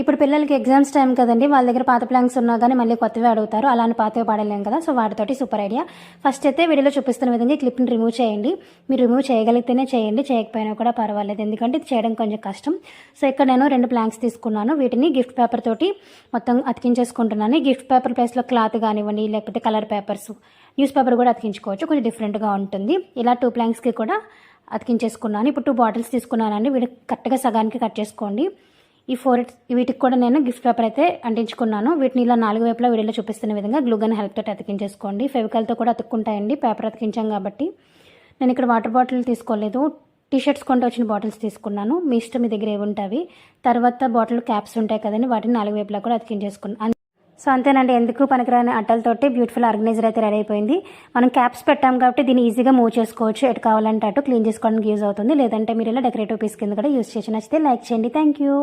ఇప్పుడు పిల్లలకి exams time కదండి వాళ్ళ దగ్గర పాత ప్లాంక్స్ ఉన్నా కానీ మళ్ళీ కొత్తవి అడుగుతారు. అలానే పాతవి పాడలేం కదా సో వాటితోటి సూపర్ ఐడియా. ఫస్ట్ అయితే వీడియోలో చూపిస్తున్న విధంగా క్లిప్ని రిమూవ్ చేయండి. మీరు రిమూవ్ చేయగలిగితేనే చేయండి చేయకపోయినా కూడా పర్వాలేదు. ఎందుకంటే ఇది చేయడం కొంచెం కష్టం. సో ఇక్కడ నేను రెండు ప్లాంక్స్ తీసుకున్నాను. వీటిని గిఫ్ట్ పేపర్ తోటి మొత్తం అతికించేసుకుంటున్నాను. గిఫ్ట్ పేపర్ ప్లేస్లో క్లాత్ కానివ్వండి లేకపోతే కలర్ పేపర్స్ న్యూస్ పేపర్ కూడా అతికించుకోవచ్చు. కొంచెం డిఫరెంట్గా ఉంటుంది. ఇలా టూ ప్లాంక్స్కి కూడా అతికించేసుకున్నాను. ఇప్పుడు టూ బాటిల్స్ తీసుకున్నానండి. వీటి కరెక్ట్గా సగానికి కట్ చేసుకోండి. ఈ ఫోర్ వీటికి కూడా నేను గిఫ్ట్ పేపర్ అయితే అంటించుకున్నాను. వీటిని ఇలా నాలుగు వైపులా వీడియోలో చూపిస్తున్న విధంగా గ్లూగన్ హెల్ప్ తోటి అతికించేసుకోండి. ఫెవికల్తో కూడా అతుక్కుంటాయండి. పేపర్ అతికించాం కాబట్టి. నేను ఇక్కడ వాటర్ బాటిల్ తీసుకోలేదు. టీ షర్ట్స్ కొంటే వచ్చిన బాటిల్స్ తీసుకున్నాను. మీ ఇష్టం మీ దగ్గర ఏవి తర్వాత బాటిల్ క్యాప్స్ ఉంటాయి కదండి వాటిని నాలుగు వైపులా కూడా అతికించేసుకున్నాను సో అంతేనండి. ఎందుకు పనికిరాని అట్టలతోటి బ్యూటిఫుల్ ఆర్గనైజర్ అయితే రెడీ అయిపోయింది. మనం క్యాప్స్ పెట్టాం కాబట్టి దీన్ని ఈజీగా మూవ్ చేసుకోవచ్చు. ఎటు కావాలంటే అటు క్లీన్ చేసుకోవడానికి యూజ్ అవుతుంది. లేదంటే మీరు ఇలా డెకరేటివ్ పీస్ కింద కూడా యూజ్ చేసి నచ్చితే లైక్ చేయండి. Thank you.